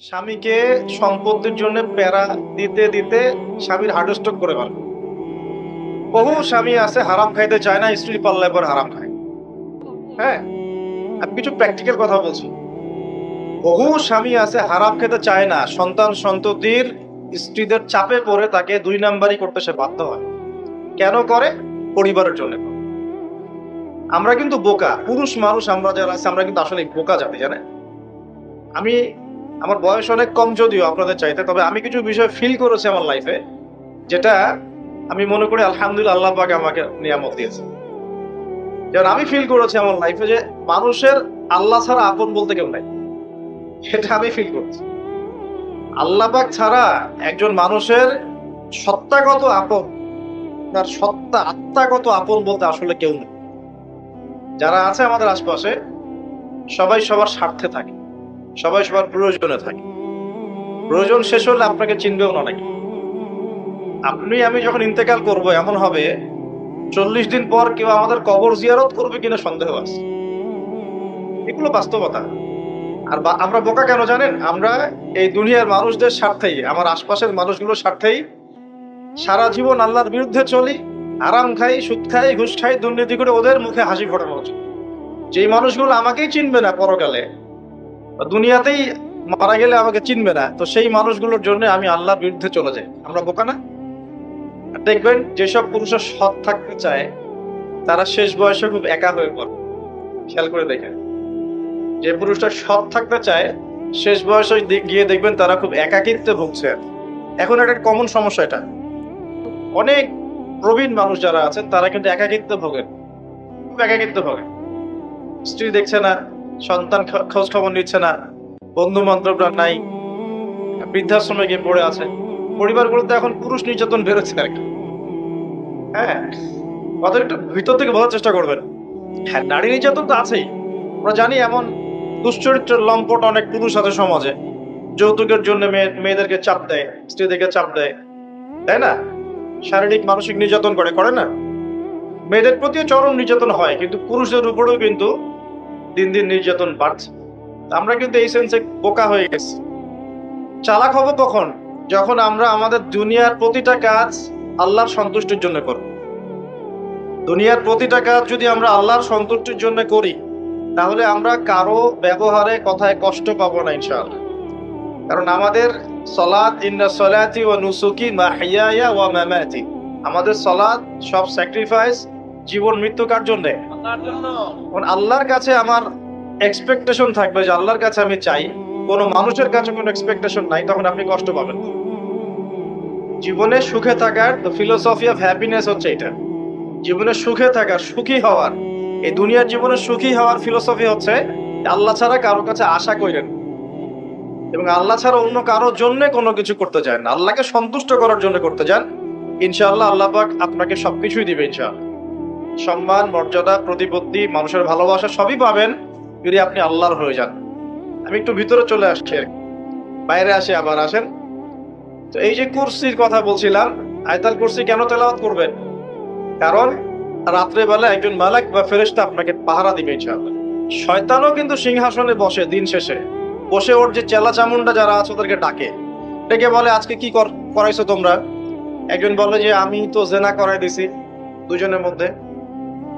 স্বামীকে সম্পত্তির জন্য প্যারা দিতে দিতে স্বামীর হার্ট করে ফেলে। বহু স্বামী আছে, হারাম খাইতে চায় না, স্ত্রী পাল্লায় পর হারাম খায়। হ্যাঁ? আমি কিছু প্র্যাকটিক্যাল কথা বলছি। বহু স্বামী আছে, হারাম খেতে চায় না, সন্তান সন্ততির স্ত্রীদের চাপে পড়ে তাকে দুই নাম্বারই করতে সে বাধ্য হয়। কেন করে? পরিবারের জন্য আমরা কিন্তু বোকা, পুরুষ মানুষ আমরা যারা আছে, আমরা কিন্তু আসলে বোকা জাতি, জানেন? আমি আমার বয়স অনেক কম যদিও আপনাদের চাইতে, তবে আমি কিছু বিষয় ফিল করেছি আমার লাইফে যেটা আমি মনে করি আলহামদুলিল্লাহ আল্লাহ পাক আমাকে নিয়ামত দিয়েছে। যেমন আমি ফিল করেছি আমার লাইফে যে মানুষের আল্লাহ ছাড়া আপন বলতে কেউ নাই। সেটা আমি ফিল করছি। আল্লাহ পাক ছাড়া একজন মানুষের সত্তাগত আপন, তার সত্তা আত্মাগত আপন বলতে আসলে কেউ নেই। যারা আছে আমাদের আশপাশে, সবাই সবার স্বার্থে থাকে। সবাই সবার প্রয়োজনে থাকে। প্রয়োজন শেষ হলে আপনাকে চিনবেও না নাকি? আপনি, আমি যখন ইন্তেকাল করব, এমন হবে, চল্লিশ দিন পর কেউ আমাদের কবর জিয়ারত করবে কিনা সন্দেহ আছে। এগুলো বাস্তবতা। আর আমরা বোকা কেন জানেন? আমরা এই দুনিয়ার মানুষদের স্বার্থেই, আমার আশপাশের মানুষগুলোর স্বার্থেই সারা জীবন আল্লাহর বিরুদ্ধে চলি, আরাম খাই, সুদ খাই, ঘুষ খাই, দুর্নীতি করে ওদের মুখে হাসি ফোটানো উচিত। যেই মানুষগুলো আমাকেই চিনবে না পরকালে দুনিয়াতেই মারা গেলে আমাকে চিনবে না। তো সেই মানুষগুলোর জন্য আমি আল্লাহর বিরুদ্ধে চলে যাই। আমরা বোকা না? দেখবেন, যেসব পুরুষের সৎ থাকতে চায়, তারা শেষ বয়সে খুব একা হয়ে পড়ে। খেয়াল করে দেখেন। যে পুরুষটা সৎ থাকতে চায়, শেষ বয়সে গিয়ে দেখবেন তারা খুব একাকিত্বে ভুগছে। এখন একটা কমন সমস্যা এটা। অনেক প্রবীণ মানুষ যারা আছেন, তারা কিন্তু একাকিত্বে ভোগেন। খুব একাকিত্বে ভোগেন। স্ত্রী দেখছে না সন্তান খোঁজ খবর নিচ্ছে না, বন্ধু বান্ধবরা নাই, বৃদ্ধাশ্রমে গিয়ে পড়ে আছে। পরিবারগুলোতে এখন পুরুষ নির্যাতন বেরোচ্ছে আর কি। হ্যাঁ ওদের একটু ভিতর থেকে বোঝার চেষ্টা করবেন। হ্যাঁ নারী নির্যাতন তো আছেই। আমরা জানি এমন দুশ্চরিত্রের লম্পট অনেক পুরুষ আছে সমাজে। যৌতুকের জন্য মেয়ে মেয়েদেরকে চাপ দেয়, স্ত্রীদেরকে চাপ দেয়। তাই না? শারীরিক, মানসিক নির্যাতন করে করে না? মেয়েদের প্রতিও চরম নির্যাতন হয়, কিন্তু পুরুষদের উপরেও কিন্তু দিন দিন নির্যাতন বাড়ছে। আমরা কিন্তু এই সেন্সে বোকা হয়ে গেছি। চালাক হব কখন? যখন আমরা আমাদের দুনিয়ার প্রতিটা কাজ আল্লাহর সন্তুষ্টির জন্য করব। দুনিয়ার প্রতিটা কাজ যদি আমরা আল্লাহর সন্তুষ্টির জন্য করি, তাহলে আমরা কারও ব্যবহারে কথায় কষ্ট পাবো না, ইনশাআল্লাহ। কারণ আমাদের সলাৎ, ইন্না সলাতি ওয়া নুসুকি মাহিয়ায়া ওয়া মামাতি। আমাদের সলাদ সব স্যাক্রিফাইস জীবন মৃত্যু কার জন্য। আল্লাহর কাছে আমার এক্সপেকটেশন থাকবে যে আল্লাহর কাছে আমি চাই, কোনো মানুষের কাছে কোনো এক্সপেকটেশন নাই, তখন আপনি কষ্ট পাবেন। জীবনে সুখে থাকার দ্য ফিলোসফি অফ হ্যাপিনেস হচ্ছে এটা। জীবনে সুখে থাকার, সুখী হওয়ার, এই দুনিয়ার জীবনে সুখী হওয়ার ফিলোসফি হচ্ছে আল্লাহ ছাড়া কারোর কাছে আশা করেন। এবং আল্লাহ ছাড়া অন্য কারোর জন্য কোনো কিছু করতে চান আল্লাহকে সন্তুষ্ট করার জন্য করতে যান ইনশাআল্লাহ আল্লাহ পাক আপনাকে সবকিছুই দিবে ইনশাআল্লাহ। সম্মান, মর্যাদা, প্রতিপত্তি, মানুষের ভালোবাসা সবই পাবেন যদি আপনি আল্লাহর হয়ে যান। আমি একটু ভিতরে চলে আসছি বাইরে আসে আবার, আসেন। তো এই যে কুরসির কথা বলছিলাম, আয়তাল কুরসি কেন তেলাওয়াত করবেন? কারণ রাত্রে বেলা একজন মালাক বা ফেরেশতা আপনাকে পাহারা দিবে ইনশাআল্লাহ। শয়তানও কিন্তু সিংহাসনে বসে দিন শেষে। বসে ওর যে চেলা চামুন্ডা যারা আছে ওদেরকে ডাকে। ডেকে বলে, আজকে কি কর- করাইছো তোমরা? একজন বলে যে, আমি তো জেনা করাই দিছি দুজনের মধ্যে।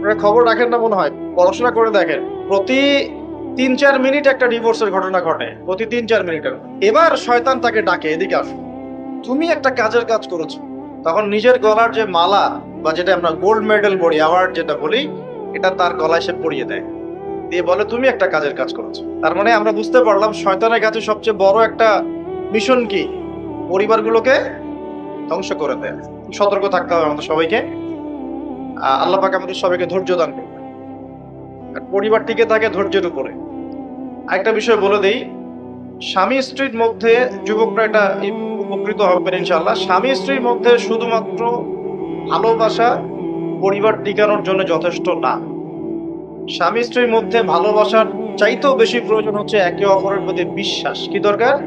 আপনারা খবর রাখেন না মনে হয়। পড়াশোনা করে দেখেন। প্রতি তিন, চার মিনিট একটা ডিভোর্সের ঘটনা ঘটে। প্রতি তিন, চার মিনিটের। এবার শয়তান তাকে ডাকে, এদিকে আসো। তুমি একটা কাজের কাজ করেছ। তখন নিজের গলার যে মালা বা যেটা আমরা গোল্ড মেডেল বলি অ্যাওয়ার্ড যেটা বলি, এটা তার গলায় সে পরিয়ে দেয়। দিয়ে বলে, তুমি একটা কাজের কাজ করেছ। তার মানে আমরা বুঝতে পারলাম শয়তানের কাছে সবচেয়ে বড় একটা মিশন কি? পরিবারগুলোকে ধ্বংস করে দেয়। সতর্ক থাকতে হবে আমাদের সবাইকে। আল্লাহ পাক আমাদের সবাইকে ধৈর্য দান করবে আর পরিবার টিকে থাকে ধৈর্যের উপরে। আরেকটা বিষয় বলে দেই, স্বামী স্ত্রীর মধ্যে যুবকরা এটা উপকৃত হবেন ইনশাল্লাহ স্বামী স্ত্রীর মধ্যে শুধুমাত্র ভালোবাসা পরিবার টিকানোর জন্য যথেষ্ট না। স্বামী স্ত্রীর মধ্যে ভালোবাসার চাইতেও বেশি প্রয়োজন হচ্ছে একে অপরের প্রতি বিশ্বাস। কি দরকার?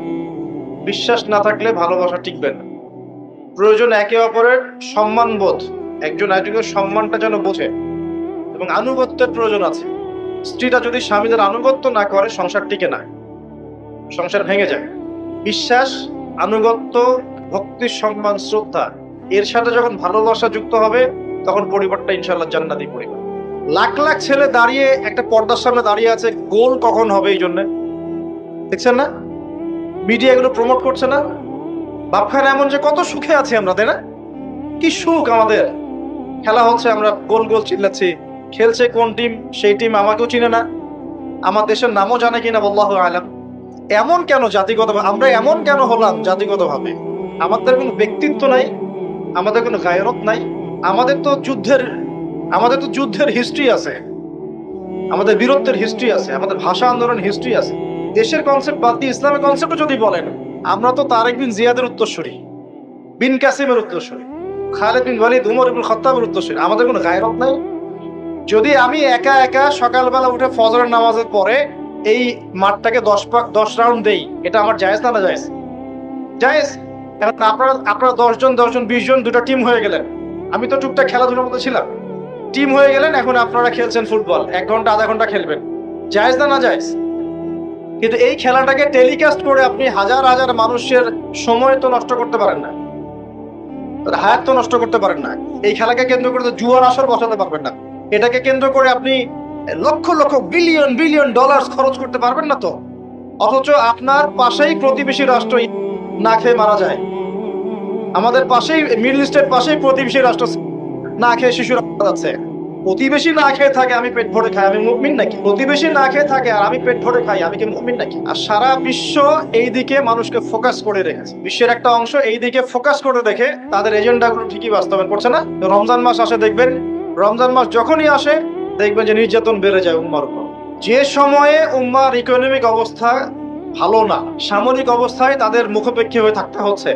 বিশ্বাস না থাকলে ভালোবাসা টিকবে না। প্রয়োজন একে অপরের সম্মানবোধ। একজন একজনের সম্মানটা যেন বোঝে এবং আনুগত্যের প্রয়োজন আছে। স্ত্রীটা যদি স্বামীদের আনুগত্য না করে, সংসার টিকে না। সংসার ভেঙে যায়। বিশ্বাস, আনুগত্য, ভক্তি, সম্মান, শ্রদ্ধা, এর সাথে যখন ভালোবাসা যুক্ত হবে, তখন পরিবারটা ইনশাল্লাহ জান্নাতি পরিবার লাখ লাখ ছেলে দাঁড়িয়ে একটা পর্দার সামনে দাঁড়িয়ে আছে, গোল কখন হবে এই জন্য? দেখছেন না? মিডিয়া এগুলো প্রমোট করছে না? বাপখানে এমন যে কত সুখে আছি আমরা, তাই না? কি সুখ আমাদের? খেলা হচ্ছে, আমরা গোল গোল চিল্লাচ্ছি। খেলছে কোন টিম সেই টিম আমাকেও চিনে না। আমার দেশের নামও জানে কিনা বল্লাহ আলাম। এমন কেন জাতিগত আমরা এমন কেন হলাম জাতিগতভাবে? আমাদের কোনো ব্যক্তিত্ব নাই, আমাদের কোনো গায়রত নাই। আমাদের তো যুদ্ধের, আমাদের তো যুদ্ধের হিস্ট্রি আছে। আমাদের বীরত্বের হিস্ট্রি আছে, আমাদের ভাষা আন্দোলন হিস্ট্রি আছে। দেশের কনসেপ্ট বাদ দিয়ে ইসলামের কনসেপ্ট যদি বলেন, আমরা তো তারেক বিন জিয়াদের উত্তরসূরি, বিন কাসিমের উত্তরসূরি। খালেদ বিন ওয়ালিদ, উমর ইবুল খত্তাবের উত্তরসূরি। আমাদের কোনো গায়রত নাই। যদি আমি একা একা সকালবেলা উঠে ফজরের নামাজের পরে এই মাঠটাকে দশ পাক দশ রাউন্ড দেই, এটা আমার জায়েজ না না জায়েজ? জায়েজ কারণ আপনারা আপনারা দশজন দশজন বিশ জন দুটো টিম হয়ে গেলেন। আমি তো টুকটাক খেলাধুলার মধ্যে ছিলাম। টিম হয়ে গেলেন, এখন আপনারা খেলছেন ফুটবল। এক ঘণ্টা, আধা ঘণ্টা খেলবেন। জায়েজ না না জায়েজ কিন্তু এই খেলাটাকে টেলিকাস্ট করে আপনি হাজার হাজার মানুষের সময় তো নষ্ট করতে পারেন না। তার হায়াত তো নষ্ট করতে পারেন না। এই খেলাকে কেন্দ্র করে জুয়ার আসর বসাতে পারবেন না। এটাকে কেন্দ্র করে আপনি lakh lakh billion billion dollar খরচ করতে পারবেন না তো। অথচ আপনার পাশেই প্রতিবেশী রাষ্ট্র না খেয়ে মারা যায়। আমাদের পাশেই মিডল ইস্টের পাশেই প্রতিবেশী রাষ্ট্র না খেয়ে শিশুরা যাচ্ছে। প্রতিবেশী না খেয়ে থাকে আমি পেট ভরে খাই। আমি মুমিন নাকি? প্রতিবেশী না খেয়ে থাকে আর আমি পেট ভরে খাই, আমি কি মুমিন নাকি? আর সারা বিশ্ব এই দিকে মানুষকে ফোকাস করে রেখেছে। বিশ্বের একটা অংশ এই দিকে ফোকাস করে রেখে তাদের এজেন্ডাগুলো ঠিকই বাস্তবায়ন করছে না? রমজান মাস আসে, দেখবেন, রমজান মাস যখনই আসে, দেখবেন যে নির্যাতন বেড়ে যায় উম্মার উপর। যে সময়ে উম্মার ইকোনমিক অবস্থা ভালো না, সামরিক অবস্থায় তাদের মুখোপেক্ষী হয়ে থাকতে হচ্ছে।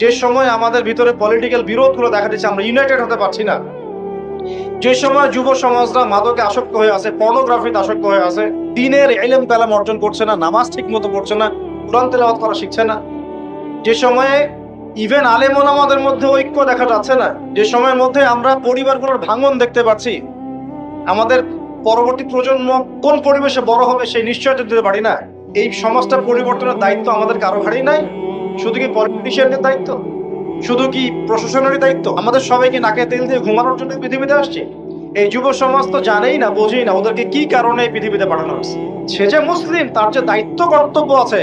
যে সময় আমাদের ভিতরে পলিটিক্যাল বিরোধগুলো দেখা দিচ্ছে, আমরা ইউনাইটেড হতে পারছি না। যে সময় যুব সমাজরা মাদকে আসক্ত হয়ে আছে পর্নোগ্রাফিতে আসক্ত হয়ে আছে, দিনের এলেম কালাম অর্জন করছে না, নামাজ ঠিক মতো পড়ছে না, কোরআন তেলাওয়াত করা শিখছে না। যে সময়ে ইভেন আলেমন আমাদের মধ্যে ঐক্য দেখা যাচ্ছে না, যে সময়ের মধ্যে আমরা পরিবারগুলোর ভাঙন দেখতে পাচ্ছি, আমাদের পরবর্তী প্রজন্ম কোন পরিবেশে বড় হবে সেই নিশ্চয়তা দিতে পারি না। এই সমাজটা পরিবর্তনের দায়িত্ব আমাদের কারও ঘাড়েই নাই, শুধু কি পলিটিশিয়ানদের দায়িত্ব? শুধু কি প্রশাসনেরই দায়িত্ব? আমাদের সবাইকে নাকে তেল দিয়ে ঘুমানোর জন্য পৃথিবীতে আসছে? এই যুব সমাজ তো জানেই না, বোঝেই না, ওদেরকে কি কারণে পৃথিবীতে পাঠানো হয়েছে? সে যে মুসলিম, তার যে দায়িত্ব, কর্তব্য আছে,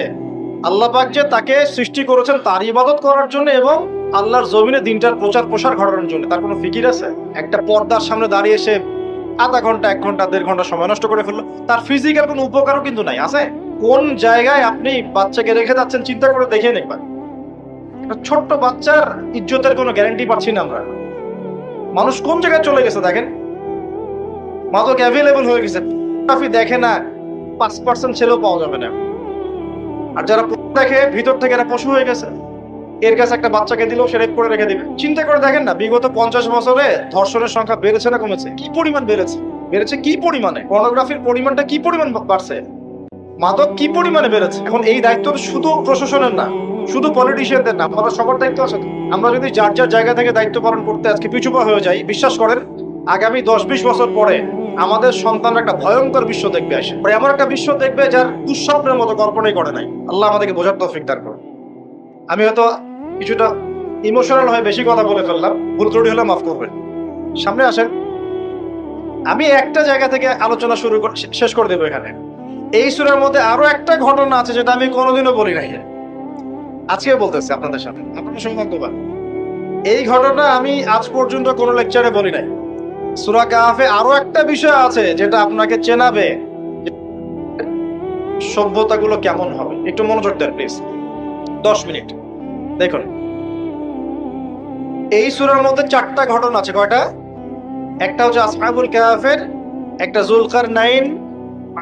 আল্লাহ পাক যে তাকে সৃষ্টি করেছেন তার ইবাদত করার জন্য এবং আল্লাহর জমিনে দিনটার প্রচার প্রসার ঘটানোর জন্য। তার কোনো ফিকির আছে? একটা পর্দার সামনে দাঁড়িয়ে এসে আধা ঘণ্টা, এক ঘণ্টা, দেড় ঘণ্টা সময় নষ্ট করে ফেলল। তার ফিজিক্যাল কোনো উপকারও কিন্তু নাই, আছে? কোন জায়গায় আপনি বাচ্চাকে রেখে যাচ্ছেন, চিন্তা করে দেখে একটা ছোট্ট বাচ্চার ইজ্জতের কোনো গ্যারান্টি পাচ্ছি না আমরা। মানুষ কোন জায়গায় চলে গেছে দেখেন? মাদক অ্যাভেলেবল হয়ে গেছে। দেখে না, পাঁচ পার্সেন্ট ছেলেও পাওয়া যাবে না। আর যারা দেখে, ভিতর থেকে এরা পশু হয়ে গেছে। এর কাছে একটা বাচ্চাকে দিলেও সে রেপ করে রেখে দেবে। চিন্তা করে দেখেন না, বিগত পঞ্চাশ বছরে ধর্ষণের সংখ্যা বেড়েছে না কমেছে? কি পরিমাণ বেড়েছে? বেড়েছে কি পরিমাণে? পর্নোগ্রাফির পরিমাণটা কি পরিমাণ বাড়ছে? মাদক কি পরিমাণে বেড়েছে? এখন এই দায়িত্ব শুধু প্রশাসনের না শুধু পলিটিশিয়ানদের না আমাদের সবার দায়িত্ব আছে আমরা যদি যার যার জায়গা থেকে দায়িত্ব পালন করতে আজকে পিছুপা হয়ে যাই, বিশ্বাস করেন, আগামী দশ বিশ বছর পরে আমাদের সন্তানরা একটা ভয়ঙ্কর বিশ্ব দেখবে আসে এমন একটা বিশ্ব দেখবে যার দুঃস্বপ্নের মতো কল্পনাই করে নাই। আল্লাহ আমাদেরকে বোঝার তৌফিক দান করুন। আমি হয়তো কিছুটা ইমোশনাল হয়ে বেশি কথা বলে ফেললাম, ভুল ত্রুটি হলে মাফ করবেন। সামনে আসেন। আমি একটা জায়গা থেকে আলোচনা শুরু শেষ করে দেবো এখানে। এই সুরের মধ্যে আরও একটা ঘটনা আছে যেটা আমি কোনোদিনও বলি নাই। আজকে বলতেছি আপনাদের সামনে। আপনাদের সৌভাগ্যবান। এই ঘটনা আমি আজ পর্যন্ত কোনো লেকচারে বলি নাই। সুরা কাহাফে আরও একটা বিষয় আছে যেটা আপনাকে চেনাবে সভ্যতাগুলো কেমন হবে। একটু মনোযোগ দেন প্লিজ দশ মিনিট। দেখুন। এই সুরার মধ্যে চারটা ঘটনা আছে। কয়টা? একটা হচ্ছে আসহাবুল কাহাফের, একটা জুলকার নাইন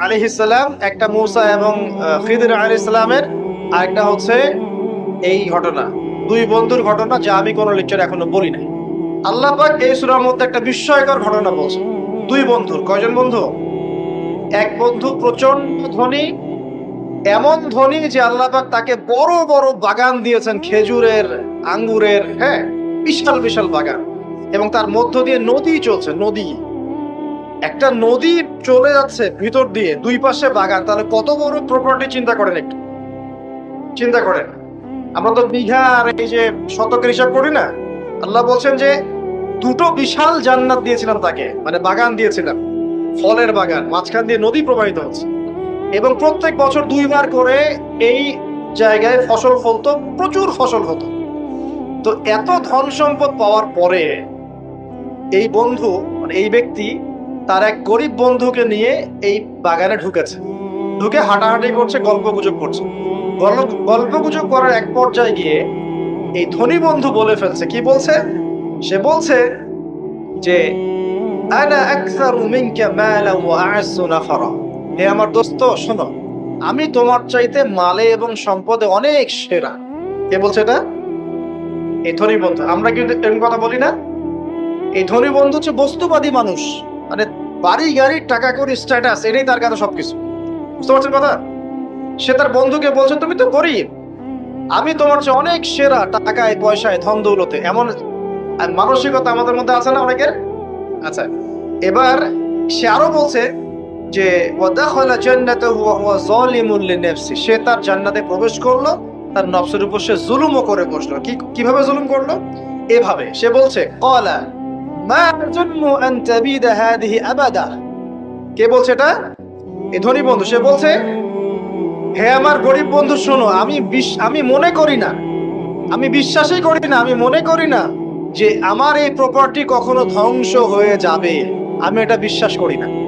আলিহিসাল্লাম একটা মৌসা এবং খিদির আলী ইসলামের আর একটা হচ্ছে এই ঘটনা। দুই বন্ধুর ঘটনা যা আমি কোনো লেকচার এখনও বলি নাই। আল্লাহ পাক এই সূরার মধ্যে একটা বিস্ময়কর ঘটনা বলছে দুই বন্ধুর। কয়জন বন্ধু? এক বন্ধু প্রচণ্ড ধনী, এমন ধনী যে আল্লাহ পাক তাকে বড় বড় বাগান দিয়েছেন, খেজুরের আঙ্গুরের হ্যাঁ বিশাল বিশাল বাগান। এবং তার মধ্য দিয়ে নদী চলছে, নদী। একটা নদী চলে যাচ্ছে ভিতর দিয়ে, দুই পাশে বাগান। তাহলে কত বড় প্রপার্টি চিন্তা করেন একটু। চিন্তা করেন। আমরা তো বিঘা আর এই যে শতকের হিসাব করি না, আল্লাহ বলছেন যে দুটো বিশাল জান্নাত দিয়েছিলাম তাকে মানে বাগান দিয়েছিলাম, ফলের বাগান, মাঝখান দিয়ে নদী প্রবাহিত হচ্ছে। এবং প্রত্যেক বছর দুইবার করে এই জায়গায় ফসল ফলতো, প্রচুর ফসল হতো। তো এত ধন সম্পদ পাওয়ার পরে এই বন্ধু মানে এই ব্যক্তি, তার এক গরিব বন্ধুকে নিয়ে এই বাগানে ঢুকেছে। ঢুকে হাঁটাহাঁটি করছে গল্প গুজব করছে। গল্প গুজব করার এক পর্যায়ে গিয়ে এই ধনী বন্ধু বলে ফেলছে। কি বলছে? সে বলছে যে হে আমার দোস্ত, শোনো, আমি তোমার চাইতে মালে এবং সম্পদে অনেক সেরা। কে বলছে এটা? এই ধনী বন্ধু। আমরা কিন্তু এরকম কথা বলি না। এই ধনী বন্ধু হচ্ছে বস্তুবাদী মানুষ। মানে বাড়ি গাড়ি টাকা করে স্ট্যাটাস এটাই তার কাছে সবকিছু। বুঝতে পারছেন কথা? সে তার বন্ধুকে বলছে, তুমি তো গরিব। আমি তোমার চেয়ে অনেক সেরা টাকায়, পয়সায় ধন দৌলতে এমন মানসিকতা আমাদের মধ্যে আছে না অনেকের? আচ্ছা এবার সে আরও বলছে যে সে তার জান্নাতে প্রবেশ করল, তার নফসের উপর সে জুলুমও করে বসল। কি, কীভাবে জুলুম করল? এভাবে সে বলছে আবাদা। কে বলছে এটা? এই ধনী বন্ধু, সে বলছে, হে আমার গরিব বন্ধু, শোনো, আমি আমি মনে করি না, আমি বিশ্বাসই করি না, আমি মনে করি না যে আমার এই প্রপার্টি কখনো ধ্বংস হয়ে যাবে। আমি এটা বিশ্বাস করি না।